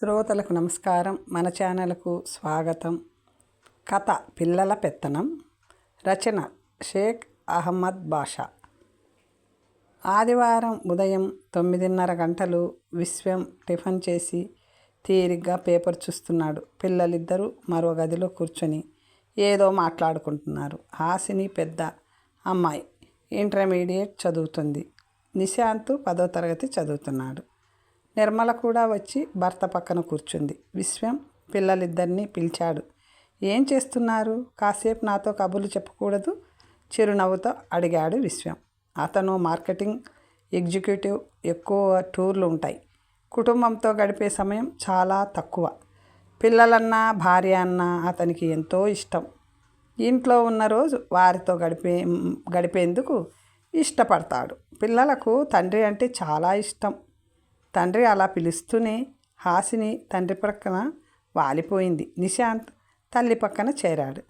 శ్రోతలకు నమస్కారం. మన ఛానల్కు స్వాగతం. కథ పిల్లల పెత్తనం. రచన షేక్ అహ్మద్ బాషా. ఆదివారం ఉదయం తొమ్మిదిన్నర గంటలు విశ్వం టిఫిన్ చేసి తీరిగ్గా పేపర్ చూస్తున్నాడు. పిల్లలిద్దరూ మరో గదిలో కూర్చొని ఏదో మాట్లాడుకుంటున్నారు. హాసిని పెద్ద అమ్మాయి. ఇంటర్మీడియట్ చదువుతుంది. నిశాంత్ పదో తరగతి చదువుతున్నాడు. నిర్మల కూడా వచ్చి భర్త పక్కన కూర్చుంది. విశ్వం పిల్లలిద్దరినీ పిలిచాడు. ఏం చేస్తున్నారు? కాసేపు నాతో కబుర్లు చెప్పకూడదు? చిరునవ్వుతో అడిగాడు విశ్వం. అతను మార్కెటింగ్ ఎగ్జిక్యూటివ్ ఎక్కువ టూర్లు ఉంటాయి. కుటుంబంతో గడిపే సమయం చాలా తక్కువ. పిల్లలన్నా భార్య అన్నా అతనికి ఎంతో ఇష్టం. ఇంట్లో ఉన్న రోజు వారితో గడిపే గడిపేందుకు ఇష్టపడతాడు. పిల్లలకు తండ్రి అంటే చాలా ఇష్టం. తండ్రి అలా పిలుస్తూనే హాసిని తండ్రి పక్కన వాలిపోయింది. నిశాంత్ తల్లి పక్కన చేరాడు.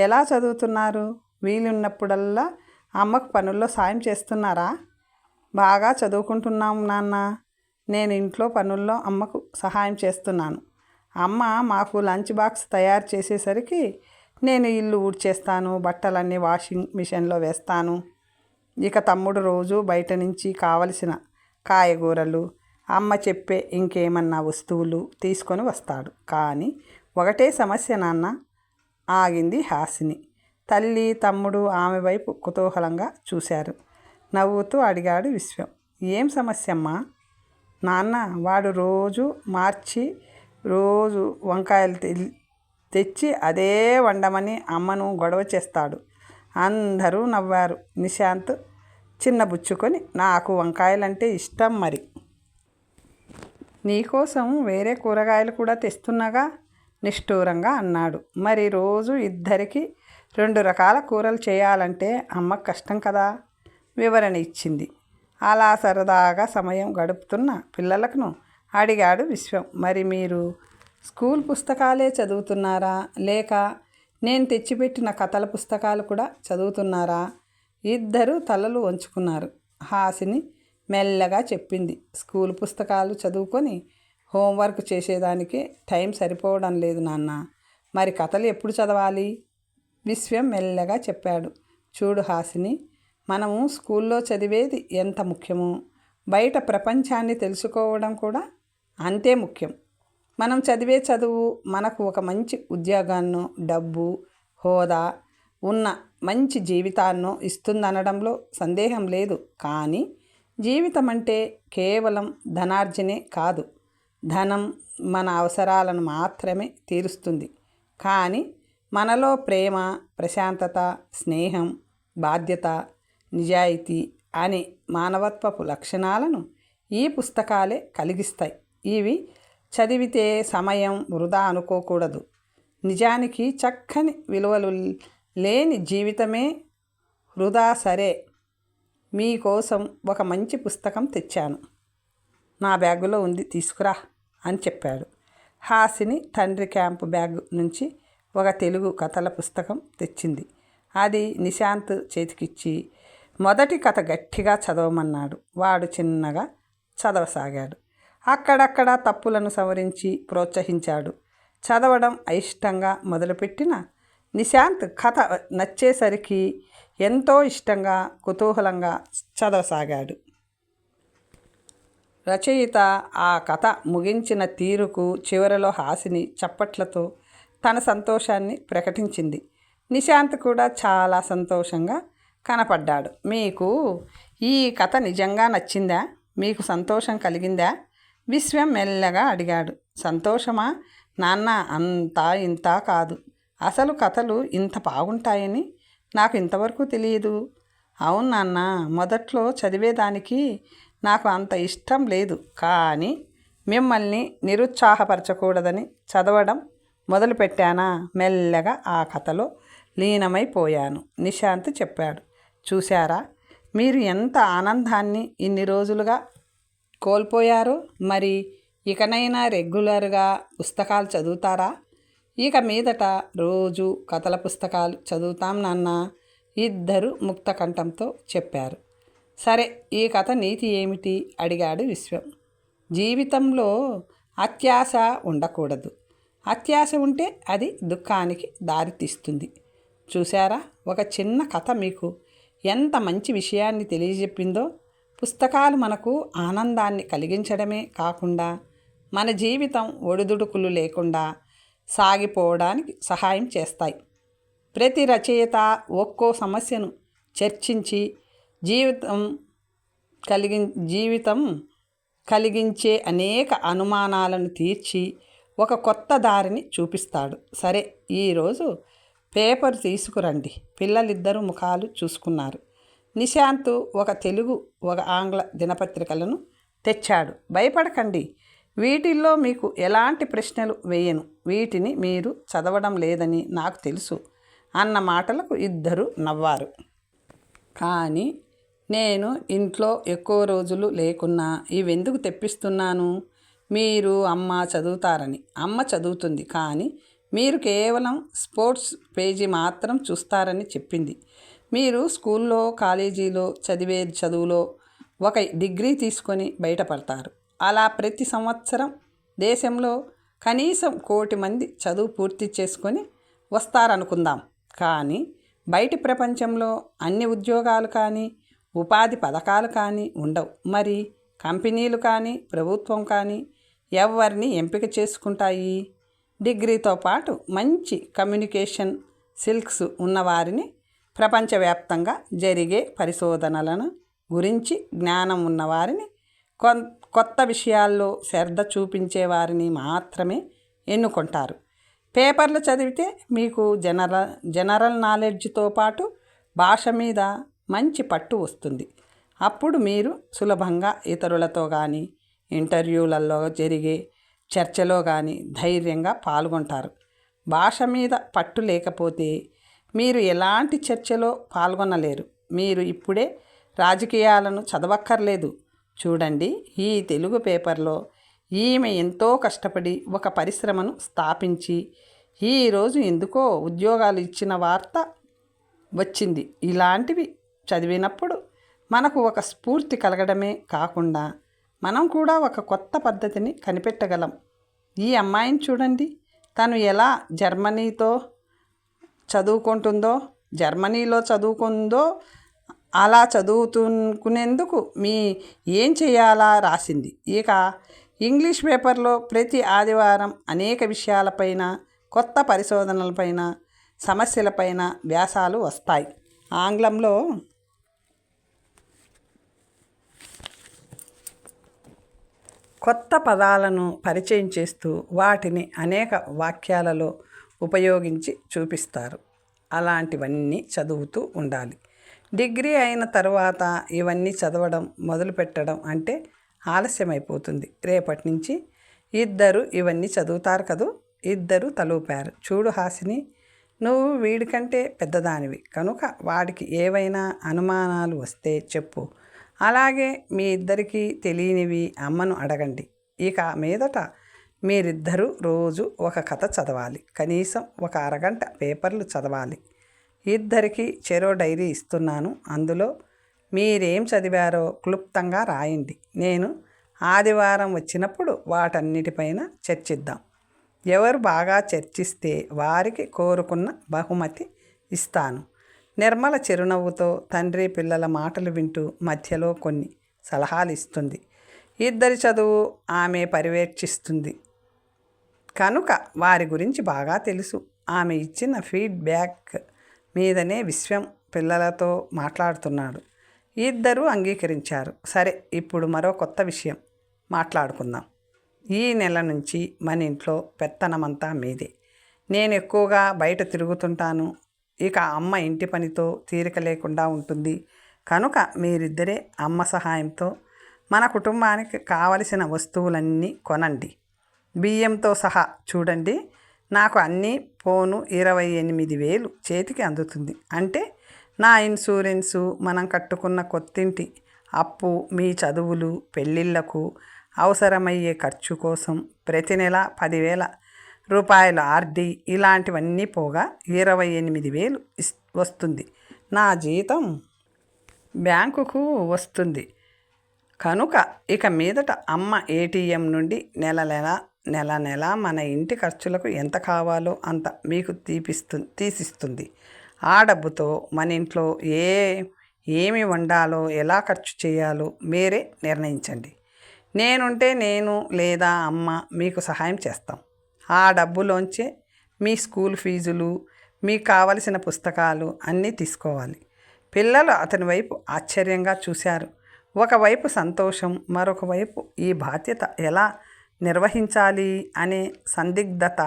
ఎలా చదువుతున్నారు? వీలున్నప్పుడల్లా అమ్మకు పనుల్లో సాయం చేస్తున్నారా? బాగా చదువుకుంటున్నాం నాన్న. నేను ఇంట్లో పనుల్లో అమ్మకు సహాయం చేస్తున్నాను. అమ్మ మాకు లంచ్ బాక్స్ తయారు చేసేసరికి నేను ఇల్లు ఊడ్చేస్తాను బట్టలన్నీ వాషింగ్ మిషన్లో వేస్తాను. ఇక తమ్ముడు రోజు బయట నుంచి కావలసిన కాయగూరలు అమ్మ చెప్పే ఇంకేమన్నా వస్తువులు తీసుకొని వస్తాడు. కానీ ఒకటే సమస్య నాన్న ఆగింది హాసిని. తల్లి తమ్ముడు ఆమె వైపు కుతూహలంగా చూశారు. నవ్వుతూ అడిగాడు విశ్వం. ఏం సమస్య అమ్మా నాన్న వాడు రోజు మార్చి రోజు వంకాయలు తెచ్చి అదే వండమని అమ్మను గొడవ చేస్తాడు. అందరూ నవ్వారు. నిశాంత్ చిన్నబుచ్చుకొని నాకు వంకాయలంటే ఇష్టం మరి. నీకోసం వేరే కూరగాయలు కూడా తెస్తున్నాగా? నిష్ఠూరంగా అన్నాడు. మరి రోజు ఇద్దరికి రెండు రకాల కూరలు చేయాలంటే అమ్మ కష్టం కదా? వివరణ ఇచ్చింది. అలా సరదాగా సమయం గడుపుతున్న పిల్లలకు అడిగాడు విశ్వం. మరి మీరు స్కూల్ పుస్తకాలే చదువుతున్నారా? లేక నేను తెచ్చిపెట్టిన కథల పుస్తకాలు కూడా చదువుతున్నారా? ఇద్దరు తలలు వంచుకున్నారు. హాసిని మెల్లగా చెప్పింది. స్కూల్ పుస్తకాలు చదువుకొని హోంవర్క్ చేసేదానికి టైం సరిపోవడం లేదు నాన్న. మరి కథలు ఎప్పుడు చదవాలి? విశ్వం మెల్లగా చెప్పాడు. చూడు హాసిని మనము స్కూల్లో చదివేది ఎంత ముఖ్యమో బయట ప్రపంచాన్ని తెలుసుకోవడం కూడా అంతే ముఖ్యం. మనం చదివే చదువు మనకు ఒక మంచి ఉద్యోగాన్నో డబ్బు హోదా ఉన్న మంచి జీవితాన్నో ఇస్తుందనడంలో సందేహం లేదు. కానీ జీవితం అంటే కేవలం ధనార్జనే కాదు. ధనం మన అవసరాలను మాత్రమే తీరుస్తుంది. కానీ మనలో ప్రేమ ప్రశాంతత స్నేహం బాధ్యత నిజాయితీ అనే మానవత్వపు లక్షణాలను ఈ పుస్తకాలే కలిగిస్తాయి. ఇవి చదివితే సమయం వృధా అనుకోకూడదు. నిజానికి చక్కని విలువలు లేని జీవితమే వృధా సరే మీకోసం ఒక మంచి పుస్తకం తెచ్చాను. నా బ్యాగులో ఉంది తీసుకురా అని చెప్పాడు. హాసిని తండ్రి క్యాంపు బ్యాగ్ నుంచి ఒక తెలుగు కథల పుస్తకం తెచ్చింది. అది నిశాంత్ చేతికిచ్చి మొదటి కథ గట్టిగా చదవమన్నాడు. వాడు చిన్నగా చదవసాగాడు. అక్కడక్కడ తప్పులను సవరించి ప్రోత్సహించాడు. చదవడం అయిష్టంగా మొదలుపెట్టిన నిశాంత్ కథ నచ్చేసరికి ఎంతో ఇష్టంగా కుతూహలంగా చదవసాగాడు. రచయిత ఆ కథ ముగించిన తీరుకు చివరలో హాసిని చప్పట్లతో తన సంతోషాన్ని ప్రకటించింది. నిశాంత్ కూడా చాలా సంతోషంగా కనపడ్డాడు. మీకు ఈ కథ నిజంగా నచ్చిందా? మీకు సంతోషం కలిగిందా? విశ్వం మెల్లగా అడిగాడు. సంతోషమా? నాన్న అంతా ఇంత కాదు. అసలు కథలు ఇంత బాగుంటాయని నాకు ఇంతవరకు తెలియదు. అవును నాన్న మొదట్లో చదివేదానికి నాకు అంత ఇష్టం లేదు. కానీ మిమ్మల్ని నిరుత్సాహపరచకూడదని చదవడం మొదలుపెట్టానా? మెల్లగా ఆ కథలో లీనమైపోయాను నిశాంత్ చెప్పాడు. చూశారా? మీరు ఎంత ఆనందాన్ని ఇన్ని రోజులుగా కోల్పోయారో? మరి ఇకనైనా రెగ్యులర్గా పుస్తకాలు చదువుతారా? ఇక మీదట రోజు కథల పుస్తకాలు చదువుతాం నాన్న ఇద్దరు ముక్తకంఠంతో చెప్పారు. సరే ఈ కథ నీతి ఏమిటి? అడిగాడు విశ్వం. జీవితంలో అత్యాశ ఉండకూడదు. అత్యాశ ఉంటే అది దుఃఖానికి దారితీస్తుంది చూసారా ఒక చిన్న కథ మీకు. ఎంత మంచి విషయాన్ని తెలియజెప్పిందో. పుస్తకాలు మనకు ఆనందాన్ని కలిగించడమే కాకుండా మన జీవితం ఒడిదుడుకులు లేకుండా సాగిపోవడానికి సహాయం చేస్తాయి. ప్రతి రచయిత ఒక్కో సమస్యను చర్చించి జీవితం కలిగి జీవితం కలిగించే అనేక అనుమానాలను తీర్చి ఒక కొత్త దారిని చూపిస్తాడు. సరే ఈరోజు పేపర్ తీసుకురండి. పిల్లలిద్దరూ ముఖాలు చూసుకున్నారు. నిశాంత్ ఒక తెలుగు ఒక ఆంగ్ల దినపత్రికలను తెచ్చాడు. భయపడకండి. వీటిల్లో మీకు ఎలాంటి ప్రశ్నలు వేయను? వీటిని మీరు చదవడం లేదని నాకు తెలుసు. అన్న మాటలకు ఇద్దరు నవ్వారు. కానీ నేను ఇంట్లో ఎక్కువ రోజులు లేకున్నా ఇవెందుకు తెప్పిస్తున్నాను? మీరు అమ్మ చదువుతారని. అమ్మ చదువుతుంది కానీ మీరు కేవలం స్పోర్ట్స్ పేజీ మాత్రం చూస్తారని చెప్పింది. మీరు స్కూల్లో కాలేజీలో చదివే చదువులో ఒక డిగ్రీ తీసుకొని బయటపడతారు. అలా ప్రతి సంవత్సరం దేశంలో కనీసం కోటి మంది చదువు పూర్తి చేసుకొని వస్తారనుకుందాం. కానీ బయటి ప్రపంచంలో అన్ని ఉద్యోగాలు కానీ ఉపాధి పథకాలు కానీ ఉండవు. మరి కంపెనీలు కానీ ప్రభుత్వం కానీ ఎవరిని ఎంపిక చేసుకుంటాయి? డిగ్రీతో పాటు మంచి కమ్యూనికేషన్ సిల్క్స్ ఉన్నవారిని ప్రపంచవ్యాప్తంగా జరిగే పరిశోధనలను గురించి జ్ఞానం ఉన్నవారిని కొత్త విషయాల్లో శ్రద్ధ చూపించే వారిని మాత్రమే ఎన్నుకుంటారు. పేపర్లు చదివితే మీకు జనరల్ జనరల్ నాలెడ్జ్తో పాటు భాష మీద మంచి పట్టు వస్తుంది. అప్పుడు మీరు సులభంగా ఇతరులతో కానీ ఇంటర్వ్యూలలో జరిగే చర్చలో కానీ ధైర్యంగా పాల్గొంటారు. భాష మీద పట్టు లేకపోతే మీరు ఎలాంటి చర్చలో పాల్గొనలేరు. మీరు ఇప్పుడే రాజకీయాలను చదవక్కర్లేదు. చూడండి ఈ తెలుగు పేపర్లో ఈమె ఎంతో కష్టపడి ఒక పరిశ్రమను స్థాపించి ఈరోజు ఎందుకో ఉద్యోగాలు ఇచ్చిన వార్త వచ్చింది. ఇలాంటివి చదివినప్పుడు మనకు ఒక స్ఫూర్తి కలగడమే కాకుండా మనం కూడా ఒక కొత్త పద్ధతిని కనిపెట్టగలం. ఈ అమ్మాయిని చూడండి తను ఎలా జర్మనీతో చదువుకుంటుందో జర్మనీలో చదువుకుందో అలా చదువుతుకునేందుకు మీ ఏం చేయాలా రాసింది. ఇక ఇంగ్లీష్ పేపర్లో ప్రతి ఆదివారం అనేక విషయాలపైన కొత్త పరిశోధనలపైన సమస్యలపైన వ్యాసాలు వస్తాయి. ఆంగ్లంలో కొత్త పదాలను పరిచయం చేస్తూ వాటిని అనేక వాక్యాలలో ఉపయోగించి చూపిస్తారు. అలాంటివన్నీ చదువుతూ ఉండాలి. డిగ్రీ అయిన తర్వాత ఇవన్నీ చదవడం మొదలుపెట్టడం అంటే ఆలస్యమైపోతుంది. రేపటి నుంచి ఇద్దరు ఇవన్నీ చదువుతారు కదూ? ఇద్దరు తలూపారు. చూడు హాసిని నువ్వు వీడికంటే పెద్దదానివి. కనుక వాడికి ఏవైనా అనుమానాలు వస్తే చెప్పు. అలాగే మీ ఇద్దరికీ తెలియనివి అమ్మను అడగండి. ఇక మీదట మీరిద్దరూ రోజు ఒక కథ చదవాలి. కనీసం ఒక అరగంట పేపర్లు చదవాలి. ఇద్దరికి చెరో డైరీ ఇస్తున్నాను. అందులో మీరేం చదివారో క్లుప్తంగా రాయండి. నేను ఆదివారం వచ్చినప్పుడు వాటన్నిటిపైన చర్చిద్దాం. ఎవరు బాగా చర్చిస్తే వారికి కోరుకున్న బహుమతి ఇస్తాను. నిర్మల చిరునవ్వుతో తండ్రి పిల్లల మాటలు వింటూ మధ్యలో కొన్ని సలహాలు ఇస్తుంది ఇద్దరి చదువు ఆమె పర్యవేక్షిస్తుంది. కనుక వారి గురించి బాగా తెలుసు. ఆమె ఇచ్చిన ఫీడ్బ్యాక్ మీదనే విశ్వం పిల్లలతో మాట్లాడుతున్నాడు. ఇద్దరూ అంగీకరించారు. సరే ఇప్పుడు మరో కొత్త విషయం. మాట్లాడుకుందాం. ఈ నెల నుంచి మన ఇంట్లో పెత్తనమంతా మీదే. నేను ఎక్కువగా బయట తిరుగుతుంటాను. ఇక అమ్మ ఇంటి పనితో తీరిక లేకుండా ఉంటుంది. కనుక మీరిద్దరే అమ్మ సహాయంతో మన కుటుంబానికి కావలసిన వస్తువులన్నీ కొనండి. బియ్యంతో సహా చూడండి. నాకు అన్నీ పోను ఇరవై ఎనిమిది వేలు చేతికి అందుతుంది. అంటే నా ఇన్సూరెన్సు మనం కట్టుకున్న కొత్తింటి అప్పు మీ చదువులు పెళ్ళిళ్ళకు అవసరమయ్యే ఖర్చు కోసం ప్రతి నెల పదివేల రూపాయల ఆర్డీ ఇలాంటివన్నీ పోగా ఇరవై ఎనిమిది వేలు వస్తుంది. నా జీతం బ్యాంకుకు వస్తుంది. కనుక ఇక మీదట అమ్మ ఏటీఎం నుండి నెల నెల నెల నెల మన ఇంటి ఖర్చులకు ఎంత కావాలో అంత మీకు తీపిస్తు తీసిస్తుంది. ఆ డబ్బుతో మన ఇంట్లో ఏ ఏమి వండాలో ఎలా ఖర్చు చేయాలో మీరే నిర్ణయించండి. నేనుంటే నేను లేదా అమ్మ మీకు సహాయం చేస్తాం. ఆ డబ్బులోంచే మీ స్కూల్ ఫీజులు మీకు కావలసిన పుస్తకాలు అన్నీ తీసుకోవాలి. పిల్లలు అతని వైపు ఆశ్చర్యంగా చూశారు. ఒకవైపు సంతోషం మరొక వైపు ఈ బాధ్యత ఎలా నిర్వహించాలి అనే సందిగ్ధత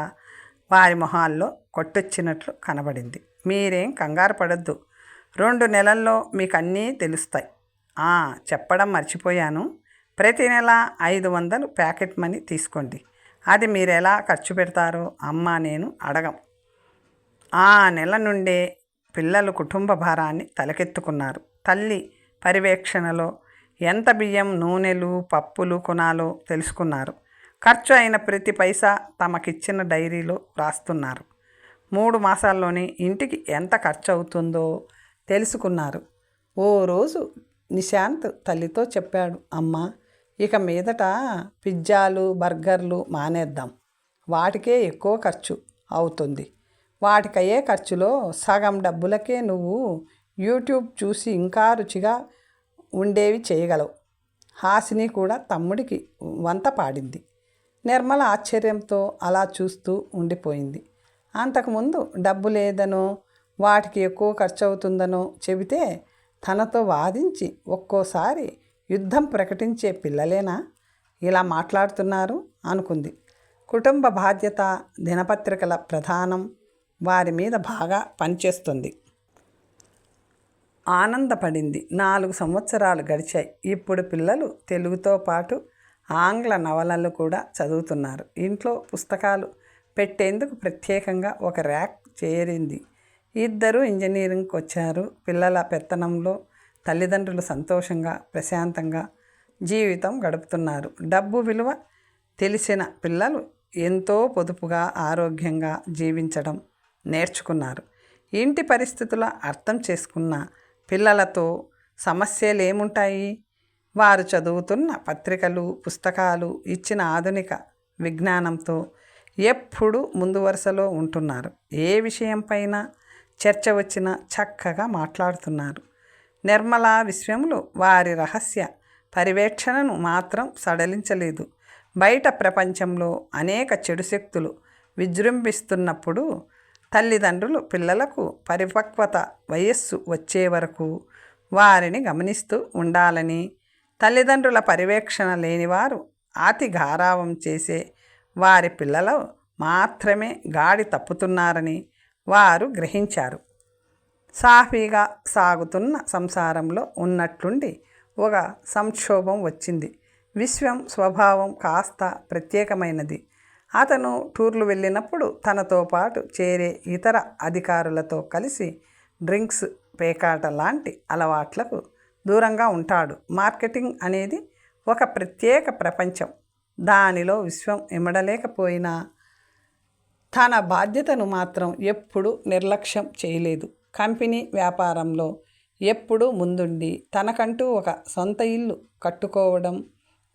వారి మొహాల్లో కొట్టొచ్చినట్లు కనబడింది. మీరేం కంగారు పడద్దు. రెండు నెలల్లో మీకు అన్నీ తెలుస్తాయి చెప్పడం మర్చిపోయాను. ప్రతి నెల ఐదు వందలు ప్యాకెట్ మనీ తీసుకోండి. అది మీరు ఎలా ఖర్చు పెడతారో అమ్మ నేను అడగం. ఆ నెల నుండే పిల్లలు కుటుంబ భారాన్ని తలకెత్తుకున్నారు. తల్లి పర్యవేక్షణలో ఎంత బియ్యం నూనెలు పప్పులు కొనాలో తెలుసుకున్నారు. ఖర్చు అయిన ప్రతి పైసా తమకిచ్చిన డైరీలో రాస్తున్నారు. మూడు మాసాల్లోనే ఇంటికి ఎంత ఖర్చు అవుతుందో తెలుసుకున్నారు. ఓ రోజు నిశాంత్ తల్లితో చెప్పాడు అమ్మ ఇక మీదట పిజ్జాలు బర్గర్లు మానేద్దాం. వాటికే ఎక్కువ ఖర్చు అవుతుంది. వాటికయ్యే ఖర్చులో సగం డబ్బులకే నువ్వు యూట్యూబ్ చూసి ఇంకా రుచిగా ఉండేవి చేయగలవు. హాసిని కూడా తమ్ముడికి వంత పాడింది. నిర్మల ఆశ్చర్యంతో అలా చూస్తూ ఉండిపోయింది. అంతకుముందు డబ్బు లేదనో వాటికి ఎక్కువ ఖర్చు అవుతుందనో చెబితే తనతో వాదించి ఒక్కోసారి యుద్ధం ప్రకటించే పిల్లలేనా? ఇలా మాట్లాడుతున్నారు అనుకుంది. కుటుంబ బాధ్యత దినపత్రికల ప్రధానం వారి మీద బాగా పనిచేస్తుంది. ఆనందపడింది. నాలుగు సంవత్సరాలు గడిచాయి. ఇప్పుడు పిల్లలు తెలుగుతో పాటు ఆంగ్ల నవలలు కూడా చదువుతున్నారు. ఇంట్లో పుస్తకాలు పెట్టేందుకు ప్రత్యేకంగా ఒక ర్యాక్ చేరింది. ఇద్దరు ఇంజనీరింగ్కి వచ్చారు. పిల్లల పెత్తనంలో తల్లిదండ్రులు సంతోషంగా ప్రశాంతంగా జీవితం గడుపుతున్నారు. డబ్బు విలువ తెలిసిన పిల్లలు ఎంతో పొదుపుగా ఆరోగ్యంగా జీవించడం నేర్చుకున్నారు. ఇంటి పరిస్థితుల అర్థం చేసుకున్న పిల్లలతో సమస్యలు ఏముంటాయి వారు చదువుతున్న పత్రికలు పుస్తకాలు ఇచ్చిన ఆధునిక విజ్ఞానంతో ఎప్పుడు ముందు వరుసలో ఉంటున్నారు. ఏ విషయంపైన చర్చ వచ్చినా చక్కగా మాట్లాడుతున్నారు. నిర్మలా విశ్వములు వారి రహస్య పర్యవేక్షణను మాత్రం సడలించలేదు. బయట ప్రపంచంలో అనేక చెడు శక్తులు విజృంభిస్తున్నప్పుడు తల్లిదండ్రులు పిల్లలకు పరిపక్వత వయస్సు వచ్చే వరకు వారిని గమనిస్తూ ఉండాలని తల్లిదండ్రుల పర్యవేక్షణ లేనివారు అతి గారావం చేసే వారి పిల్లలు మాత్రమే గాడి తప్పుతున్నారని వారు గ్రహించారు. సాఫీగా సాగుతున్న సంసారంలో ఉన్నట్లుండి ఒక సంక్షోభం వచ్చింది. విశ్వం స్వభావం కాస్త ప్రత్యేకమైనది. అతను టూర్లు వెళ్ళినప్పుడు తనతో పాటు చేరే ఇతర అధికారులతో కలిసి డ్రింక్స్ పేకాట లాంటి అలవాట్లకు దూరంగా ఉంటాడు. మార్కెటింగ్ అనేది ఒక ప్రత్యేక ప్రపంచం. దానిలో విశ్వం ఇమడలేకపోయినా తన బాధ్యతను మాత్రం ఎప్పుడూ నిర్లక్ష్యం చేయలేదు. కంపెనీ వ్యాపారంలో ఎప్పుడూ ముందుండి తనకంటూ ఒక సొంత ఇల్లు కట్టుకోవడం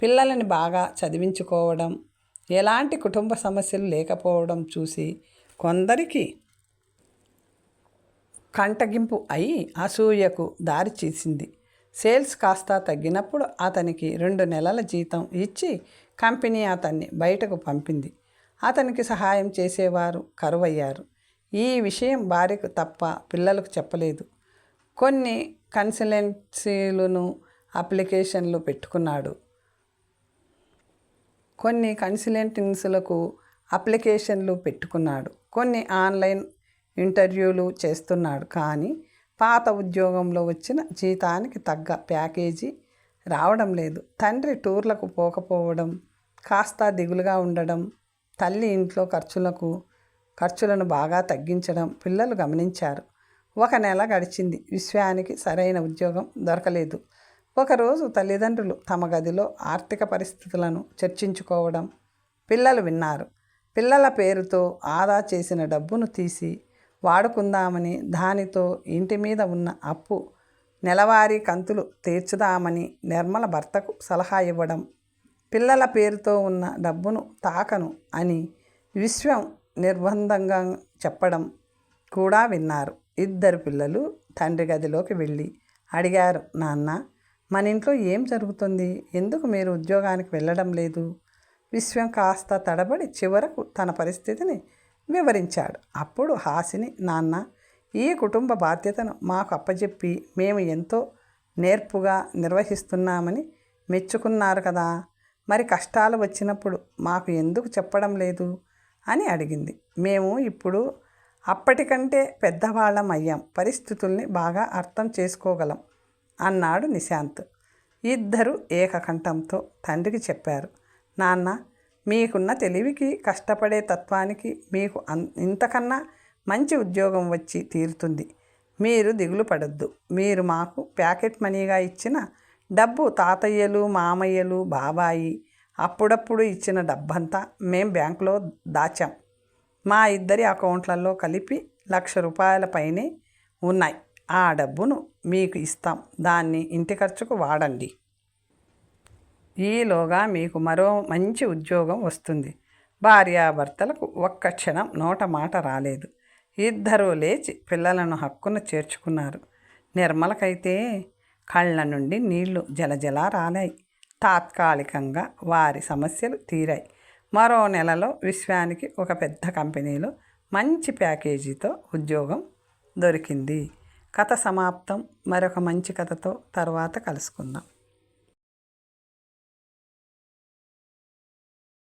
పిల్లలని బాగా చదివించుకోవడం ఎలాంటి కుటుంబ సమస్యలు లేకపోవడం చూసి కొందరికి కంటగింపు అయి అసూయకు దారి చేసింది. సేల్స్ కాస్త తగ్గినప్పుడు అతనికి రెండు నెలల జీతం ఇచ్చి కంపెనీ అతన్ని బయటకు పంపింది. అతనికి సహాయం చేసేవారు కరువయ్యారు. ఈ విషయం భార్యకు తప్ప పిల్లలకు చెప్పలేదు. కొన్ని కన్సల్టెన్సీలను అప్లికేషన్లు పెట్టుకున్నాడు. కొన్ని కన్సల్టెన్సీలకు అప్లికేషన్లు పెట్టుకున్నాడు. కొన్ని ఆన్లైన్ ఇంటర్వ్యూలు చేస్తున్నాడు. కానీ పాత ఉద్యోగంలో వచ్చిన జీతానికి తగ్గ ప్యాకేజీ రావడం లేదు. తండ్రి టూర్లకు పోకపోవడం కాస్త దిగులుగా ఉండడం తల్లి ఇంట్లో ఖర్చులకు ఖర్చులను బాగా తగ్గించడం పిల్లలు గమనించారు. ఒక నెల గడిచింది. విశ్వానికి సరైన ఉద్యోగం దొరకలేదు. ఒకరోజు తల్లిదండ్రులు తమ గదిలో ఆర్థిక పరిస్థితులను చర్చించుకోవడం పిల్లలు విన్నారు. పిల్లల పేరుతో ఆదా చేసిన డబ్బును తీసి వాడుకుందామని దానితో ఇంటి మీద ఉన్న అప్పు నెలవారీ కంతులు తీర్చుదామని నిర్మల భర్తకు సలహా ఇవ్వడం పిల్లల పేరుతో ఉన్న డబ్బును తాకను అని విశ్వం నిర్బంధంగా చెప్పడం కూడా విన్నారు. ఇద్దరు పిల్లలు తండ్రి గదిలోకి వెళ్ళి అడిగారు నాన్న మన ఇంట్లో ఏం జరుగుతుంది? ఎందుకు మీరు ఉద్యోగానికి వెళ్ళడం లేదు? విశ్వం కాస్త తడబడి చివరకు తన పరిస్థితిని వివరించాడు. అప్పుడు హాసిని నాన్న ఈ కుటుంబ బాధ్యతను మాకు అప్పచెప్పి మేము ఎంతో నేర్పుగా నిర్వహిస్తున్నామని మెచ్చుకున్నారు కదా. మరి కష్టాలు వచ్చినప్పుడు మాకు ఎందుకు చెప్పడం లేదు? అని అడిగింది. మేము ఇప్పుడు అప్పటికంటే పెద్దవాళ్ళం అయ్యాం. పరిస్థితుల్ని బాగా అర్థం చేసుకోగలం అన్నాడు నిశాంత్. ఇద్దరు ఏకకంఠంతో తండ్రికి చెప్పారు. నాన్న మీకున్న తెలివికి కష్టపడే తత్వానికి మీకు అన్ ఇంతకన్నా మంచి ఉద్యోగం వచ్చి తీరుతుంది. మీరు దిగులు పడద్దు. మీరు మాకు ప్యాకెట్ మనీగా ఇచ్చిన డబ్బు తాతయ్యలు మామయ్యలు బాబాయి అప్పుడప్పుడు ఇచ్చిన డబ్బంతా మేం బ్యాంకులో దాచాం. మా ఇద్దరి అకౌంట్లలో కలిపి లక్ష రూపాయల పైనే ఉన్నాయి. ఆ డబ్బును మీకు ఇస్తాం. దాన్ని ఇంటి ఖర్చుకు వాడండి. ఈలోగా మీకు మరో మంచి ఉద్యోగం వస్తుంది. భార్యాభర్తలకు ఒక్క క్షణం నోట మాట రాలేదు. ఇద్దరూ లేచి పిల్లలను హక్కున చేర్చుకున్నారు. నిర్మలకైతే కళ్ళ నుండి నీళ్ళు జలజల రాలాయి. తాత్కాలికంగా వారి సమస్యలు తీరాయి. మరో నెలలో విశ్వానికి ఒక పెద్ద కంపెనీలో మంచి ప్యాకేజీతో ఉద్యోగం దొరికింది. కథ సమాప్తం. మరొక మంచి కథతో తర్వాత కలుసుకుందాం.